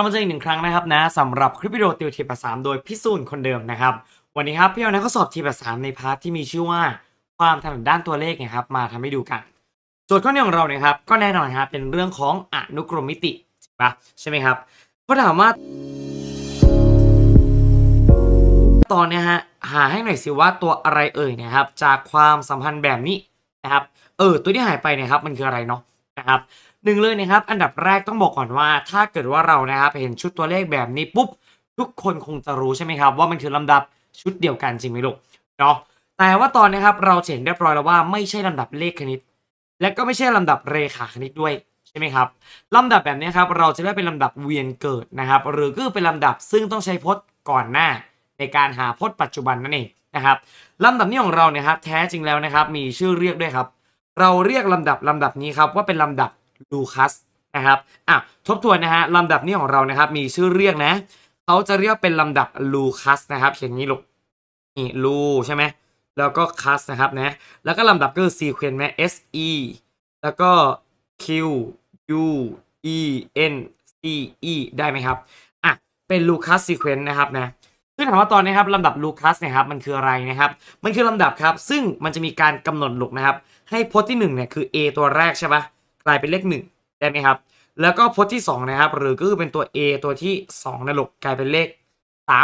ก็มาเจออีกหนึ่งครั้งนะครับนะสำหรับคลิปวิดีโอติวทีภาษาโดยพี่สูนคนเดิมนะครับ วันนี้ครับพี่เอานักข้อสอบทีภาษาในพาร์ทที่มีชื่อว่าความถนัดด้านตัวเลขนะครับมาทำให้ดูกันโจทย์ข้อนี้ของเราเนี่ยครับก็แน่นอนครับเป็นเรื่องของอนุกรมมิติใช่ปะใช่ไหมครับก็ถามว่า ตอนเนี้ยฮะหาให้หน่อยสิว่าตัวอะไรเอ่ยเนะครับจากความสัมพันธ์แบบนี้นะครับเออตัวที่หายไปเนี่ยครับมันคืออะไรเนาะ นะครับหนึ่งเลยนะครับ อันดับแรกต้องบอกก่อนว่าถ้าเกิดว่าเรานะครับเห็นชุดตัวเลขแบบนี้ปุ๊บทุกคนคงจะรู้ใช่ไหมครับ ว่ามันคือลำดับชุดเดียวกันจริงไหมลูกเนาะแต่ว่าตอนนี้ครับเราเห็นเรียบร้อยแล้วว่าไม่ใช่ลำดับเลขคณิต และก็ไม่ใช่ลำดับเรขาคณิตด้วยใช่ไหมครับลำดับแบบนี้ครับเราจะเรียกเป็นลำดับเวียนเกิดนะครับ หรือก็คือเป็นลำดับซึ่งต้องใช้พจน์ก่อนหน้า ในการหาพจน์ปัจจุบันนั่นเองนะครับลำดับนี้ของเราเนี่ยครับแท้จริงแล้วนะครับมีชื่อเรียกด้วยครับ เราเรียกลำดับลำดับนี้ครับว่าเป็นลำดับลูคัสนะครับอะทบทวนนะฮะลำดับนี้ของเรานะครับ มีชื่อเรียกนะเขาจะเรียกเป็นลำดับลูคัสนะครับเขียนงนี้ลูกนี่ลูใช่ไหมแล้วก็คัสนะครับนะแล้วก็ลำดับก็คือซีเควนต์ไหม S E แล้วก็ Q U E N C E ได้ไหมครับอะเป็นลูคัสซีเควนต์นะครับนะ ซึ่งถามว่าตอนนี้ครับลำดับลูคัสเนี่ยครับมันคืออะไรนะครับ มันคือลำดับครับ ซึ่งมันจะมีการกำหนดลูกนะครับ ให้พจน์ที่1เนี่ยคือ a ตัวแรกใช่ปะกลายเป็นเลข1ได้ไหมครับ แล้วก็พจน์ที่ 2 นะครับ หรือก็คือเป็นตัว a ตัวที่2นะลูกกลายเป็นเลข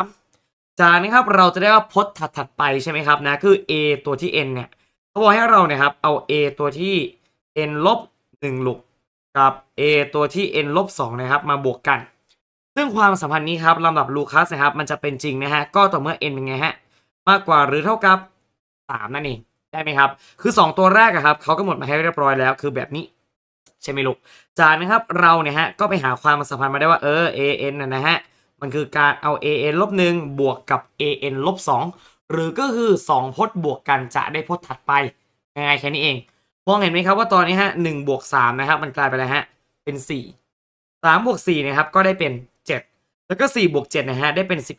3 จากนี้ครับเราจะได้ว่าพจน์ถัดๆไปใช่ไหมครับนะคือ a ตัวที่ n เนี่ยเขาบอกให้เราเนี่ยครับเอา a ตัวที่ n ลบ1ลูกกับ a ตัวที่ n ลบ2นะครับมาบวกกัน ซึ่งความสัมพันธ์นี้ครับลำดับลูคัสนะครับมันจะเป็นจริงนะฮะก็ต่อเมื่อ n เป็นไงฮะมากกว่าหรือเท่ากับ 3 นั่นเองได้ไหมครับ คือ 2 ตัวแรกอะครับเขากำหนดมาให้เรียบร้อยแล้วคือแบบนี้ใช่ไหมลูกจากนะครับเราเนี่ยฮะก็ไปหาความสัมพันธ์มาได้ว่าเออ an นะนะฮะมันคือการเอา an ลบ1บวกกับ an ลบ2หรือก็คือ 2 พจน์บวกกันจะได้พจน์ถัดไปง่ายๆแค่นี้เองมองเห็นไหมครับว่าตอนนี้ฮะ1บวก3นะครับมันกลายไปแล้วฮะเป็น4 3บวก4นะครับก็ได้เป็น แล้วก็4บวก7นะฮะได้เป็น 11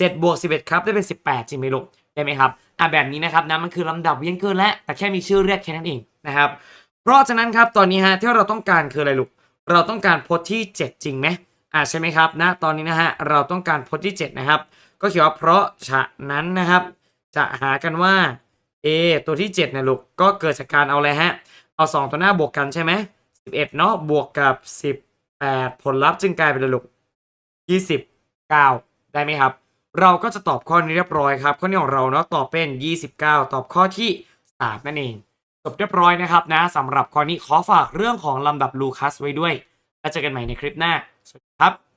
7บวก11 ครับได้เป็น 18 จริงไหมลูกได้ไหมครับอะแบบนี้นะครับนะมันคือลำดับเวียนเกินและแต่แค่มีชื่อเรียกแค่นั้นเองนะครับเพราะฉะนั้นครับตอนนี้ฮะที่เราต้องการคืออะไรลูกเราต้องการพจน์ที่ 7 จริงไหมอะใช่ไหมครับนะตอนนี้นะฮะเราต้องการพจน์ที่ 7 นะครับ ก็เขียนว่าเพราะฉะนั้นนะครับ จะหากันว่า a ตัวที่7นี่ยลูกก็เกิดจากการเอาอะไรฮะเอา 2 ตัวหน้าบวกกันใช่ไหม11เนาะบวกกับ 18 ผลลัพธ์จึงกลายเป็นอะไรลูก 29 ได้ไหมครับ เราก็จะตอบข้อนี้เรียบร้อยครับ ข้อนี้ของเราเนาะตอบเป็น 29 ตอบข้อที่ 3 นั่นเองจบเรียบร้อยนะครับนะสำหรับข้อนี้ขอฝากเรื่องของลำดับลูคัสไว้ด้วย แล้วเจอกันใหม่ในคลิปหน้า สวัสดีครับ